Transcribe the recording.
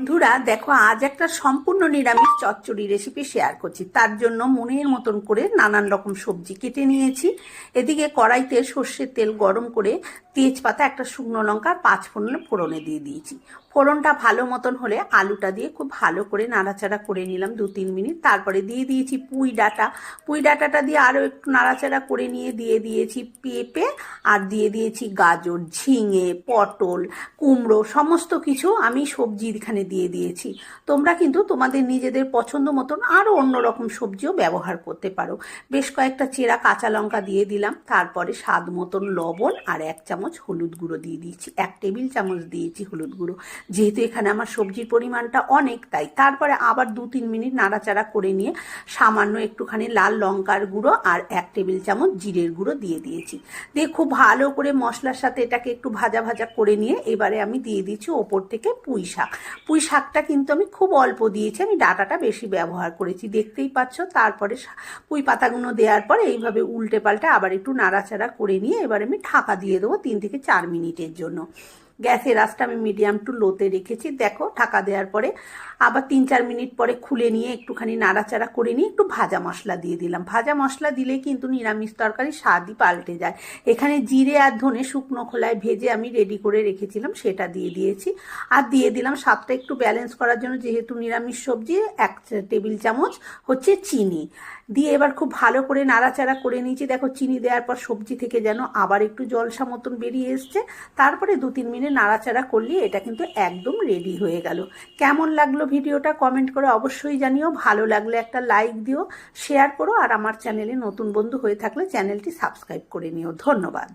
বন্ধুরা, দেখো, আজ একটা সম্পূর্ণ নিরামিষ চচ্চড়ি রেসিপি শেয়ার করছি। তার জন্য মনের মতন করে নানান রকম সবজি কেটে নিয়েছি। এদিকে কড়াইতে সর্ষের তেল গরম করে তেজপাতা, একটা শুকনো লঙ্কা আর পাঁচ ফোড়নে ফোড়নে দিয়ে দিয়েছি। ফোড়নটা ভালো মতন হলে আলুটা দিয়ে খুব ভালো করে নাড়াচাড়া করে নিলাম দু তিন মিনিট। তারপরে দিয়ে দিয়েছি পুঁই ডাঁটা। পুঁই ডাঁটাটা দিয়ে আরও একটু নাড়াচাড়া করে নিয়ে দিয়ে দিয়েছি পেঁপে আর দিয়ে দিয়েছি গাজর, ঝিঙে, পটল, কুমড়ো, সমস্ত কিছু আমি সবজি এখানে দিয়ে দিয়েছি। তোমরা কিন্তু তোমাদের নিজেদের পছন্দ মতন আরও অন্যরকম সবজিও ব্যবহার করতে পারো। বেশ কয়েকটা চেরা কাঁচা লঙ্কা দিয়ে দিলাম, তারপরে স্বাদ মতন লবণ আর এক চামচ হলুদ গুঁড়ো দিয়ে দিয়েছি। এক টেবিল চামচ দিয়েছি হলুদ গুঁড়ো। যেহেতু এখানে আমার সবজির পরিমাণটা অনেক, তাই তারপরে আবার দু তিন মিনিট নাড়াচাড়া করে নিয়ে সামান্য একটুখানি লাল লঙ্কার গুঁড়ো আর এক টেবিল চামচ জিরের গুঁড়ো দিয়ে দিয়েছি। দিয়ে খুব ভালো করে মশলার সাথে এটাকে একটু ভাজা ভাজা করে নিয়ে এবারে আমি দিয়ে দিচ্ছি ওপর থেকে পুঁই শাক পুঁই শাকটা কিন্তু আমি খুব অল্প দিয়েছি, আমি ডাটাটা বেশি ব্যবহার করেছি। দেখতেই পাচ্ছ, তারপরে পুঁই পাতাগুলো দেওয়ার পরে এইভাবে উল্টে পাল্টে আবার একটু নাড়াচাড়া করে নিয়ে এবার আমি ঢাকা দিয়ে দেবো তিন থেকে চার মিনিটের জন্য। গ্যাসের আঁচটা আমি মিডিয়াম টু লোতে রেখেছি। দেখো, ঢাকা দেওয়ার পরে আবার তিন চার মিনিট পরে খুলে নিয়ে একটুখানি নাড়াচাড়া করে নিয়ে একটু ভাজা মশলা দিয়ে দিলাম। ভাজা মশলা দিলে কিন্তু নিরামিষ তরকারি স্বাদই পাল্টে যায়। এখানে জিরে আর ধনে শুকনো খোলায় ভেজে আমি রেডি করে রেখেছিলাম, সেটা দিয়ে দিয়েছি। আর দিয়ে দিলাম স্বাদটা একটু ব্যালেন্স করার জন্য যেহেতু নিরামিষ সবজি, এক টেবিল চামচ হচ্ছে চিনি। দিয়ে এবার খুব ভালো করে নাড়াচাড়া করে নিয়েছি। দেখো, চিনি দেওয়ার পর সবজি থেকে যেন আবার একটু জলসা মতন বেরিয়ে এসছে। তারপরে দু তিন মিনিট নাড়াচাড়া করলে, এটা কিন্তু একদম রেডি হয়ে গেল। কেমন লাগল ভিডিওটা কমেন্ট করে অবশ্যই জানিও। ভালো লাগলে একটা লাইক দিও শেয়ার করো, আর আমার চ্যানেলে নতুন বন্ধু হয়ে থাকলে চ্যানেলটি সাবস্ক্রাইব করে নিও। ধন্যবাদ।